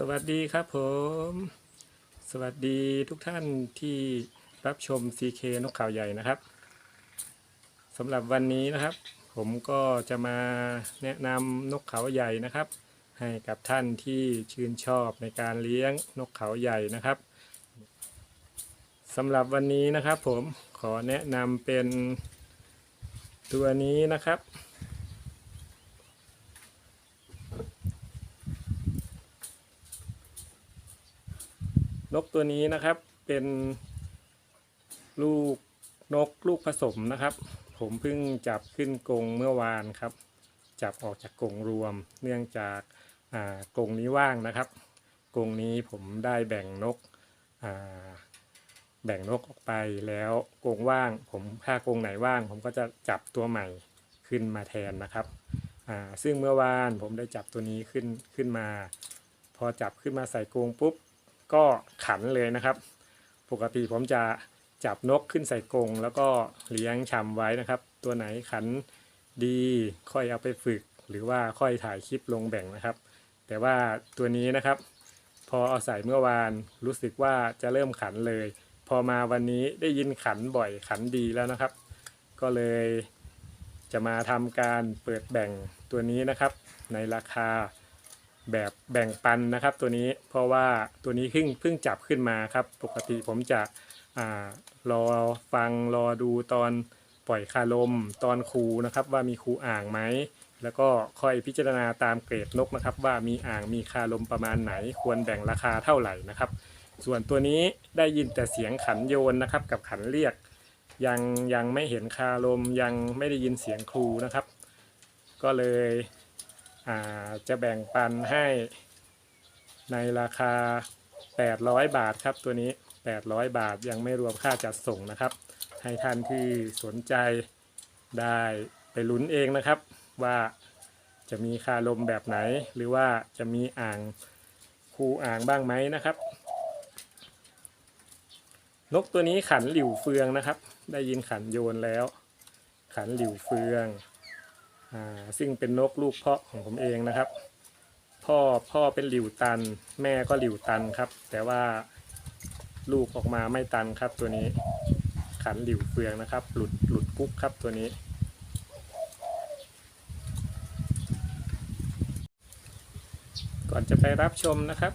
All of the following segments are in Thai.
สวัสดีครับผม สวัสดีทุกท่านที่รับชม CK นกข่าวใหญ่นะครับสำหรับวันนี้นะครับ ผมก็จะมาแนะนำนกเขาใหญ่นะครับ ให้กับท่านที่ชื่นชอบในการเลี้ยงนกเขาใหญ่นะครับสำหรับวันนี้นะครับ ผมขอแนะนำเป็นตัวนี้นะครับ นกตัวนี้นะครับเป็นลูกนกลูกผสมนะครับ ผมเพิ่งจับขึ้นกรงเมื่อวานครับ จับออกจากกรงรวม เนื่องจากกรงนี้ว่างนะครับกรงนี้ผมได้แบ่งนกแบ่งนกออกไปแล้วกรงว่าง ผมถ้ากรงไหนว่าง ผมก็จะจับตัวใหม่ขึ้นมาแทนนะครับซึ่งเมื่อวานผมได้จับตัวนี้ขึ้นขึ้นมา พอจับขึ้นมาใส่กรงปุ๊บ ก็ขันเลยนะครับ ปกติผมจะจับนกขึ้นใส่กรงแล้วก็เลี้ยงชำไว้นะครับ ตัวไหนขันดีค่อยเอาไปฝึก หรือว่าค่อยถ่ายคลิปลงแบ่งนะครับ แต่ว่าตัวนี้นะครับ พอเอาใส่เมื่อวานรู้สึกว่าจะเริ่มขันเลย พอมาวันนี้ได้ยินขันบ่อยขันดีแล้วนะครับ ก็เลยจะมาทำการเปิดแบ่งตัวนี้นะครับ ในราคา แบบแบ่งปันนะครับ ตัวนี้เพราะว่าตัวนี้เพิ่งเพิ่งจับขึ้นมาครับ ปกติผมจะอรอฟังรอดูตอนปล่อยคาลมตอนครูนะครับ ว่ามีครูอ่างไหมแล้วก็ค่อยพิจารณาตามเกรดนกนะครับ ว่ามีอ่างมีคาลมประมาณไหน ควรแบ่งราคาเท่าไหร่นะครับ ส่วนตัวนี้ได้ยินแต่เสียงขันโยนนะครับ กับขันเรียก ยังยังไม่เห็นคาลมยังไม่ได้ยินเสียงครูนะครับ ก็เลย จะแบ่งปันให้ในราคา 800 บาทครับตัวนี้ 800 บาทยังไม่รวมค่าจัดส่งนะครับ ให้ท่านที่สนใจได้ไปลุ้นเองนะครับ ว่าจะมีคาลมแบบไหน หรือว่าจะมีอ่างคูอ่างบ้างไหมนะครับ นกตัวนี้ขันหลิวเฟืองนะครับ ได้ยินขันโยนแล้ว ขันหลิวเฟือง ซึ่งเป็นนกลูกเพาะของผมเองนะครับ พ่อพ่อเป็นหลิวตัน แม่ก็หลิวตันครับ แต่ว่าลูกออกมาไม่ตันครับตัวนี้ขันหลิวเฟืองนะครับ หลุดหลุดกุ๊กครับตัวนี้ก่อนจะไปรับชมนะครับ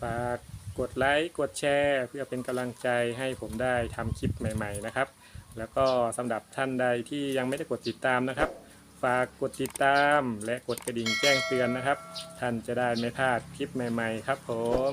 ฝากกดไลค์ กดแชร์ เพื่อเป็นกำลังใจให้ผมได้ทำคลิปใหม่ ๆ นะครับ แล้วก็สำหรับท่านใดที่ยังไม่ได้กดติดตามนะครับ ฝากกดติดตาม และกดกระดิ่งแจ้งเตือนนะครับ ท่านจะได้ไม่พลาดคลิปใหม่ ๆ ครับผม